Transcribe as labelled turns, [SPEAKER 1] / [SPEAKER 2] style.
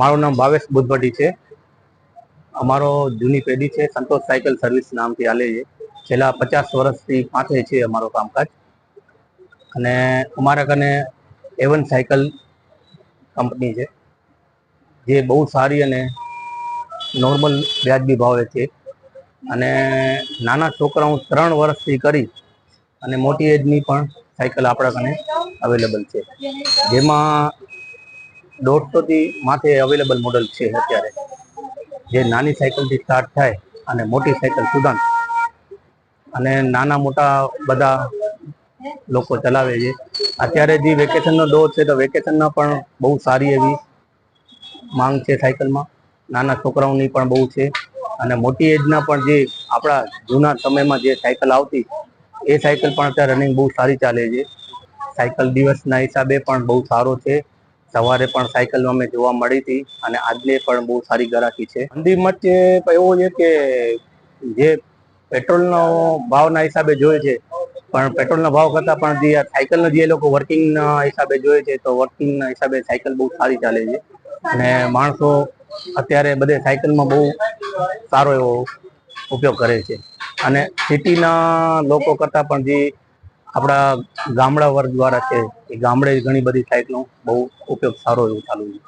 [SPEAKER 1] મારું નામ ભાવેશ બુદ્ધભટ્ટી છે. અમારો જૂની પેઢી છે, સંતોષ સાયકલ સર્વિસ નામથી હાલે છે. છેલ્લા પચાસ વર્ષથી માથે છે અમારો કામકાજ. અને અમારા કને એવન સાયકલ કંપની છે, જે બહુ સારી અને નોર્મલ વ્યાજબી ભાવે છે. અને નાના છોકરાઓ ત્રણ વર્ષથી કરી અને મોટી એજની પણ સાયકલ આપણા કને અવેલેબલ છે. જેમાં દોઢસોથી માથે અવેલેબલ મોડલ છે અત્યારે. જે નાની સાયકલથી સ્ટાર્ટ થાય અને મોટી સાયકલ સુધા અને નાના મોટા બધા લોકો ચલાવે છે. અત્યારે જે વેકેશનનો દોર છે તો વેકેશનના પણ બહુ સારી એવી માંગ છે સાયકલમાં નાના છોકરાઓની પણ બહુ છે. અને મોટી એજના પણ જે આપણા જૂના સમયમાં જે સાયકલ આવતી, એ સાયકલ પણ અત્યારે રનિંગ બહુ સારી ચાલે છે. સાયકલ દિવસના હિસાબે પણ બહુ સારો છે. સવારે પણ સાયકલ અમે જોવા મળી હતી અને આજે પણ બહુ સારી ગરાકી છે. મંદી છે એવું છે કે જે પેટ્રોલનો ભાવના હિસાબે જોઈએ છે, પણ પેટ્રોલના ભાવ કરતાં પણ જે સાયકલનો જે લોકો વર્કિંગના હિસાબે જોઈએ છે, તો વર્કિંગના હિસાબે સાયકલ બહુ સારી ચાલે છે. અને માણસો અત્યારે બધે સાયકલમાં બહુ સારો એવો ઉપયોગ કરે છે. અને સિટીના લોકો કરતાં પણ જે આપણા ગામડા વર્ગ દ્વારા છે, એ ગામડે ઘણી બધી સાયકલનો બહુ ઉપયોગ સારો એવો ચાલુ છે.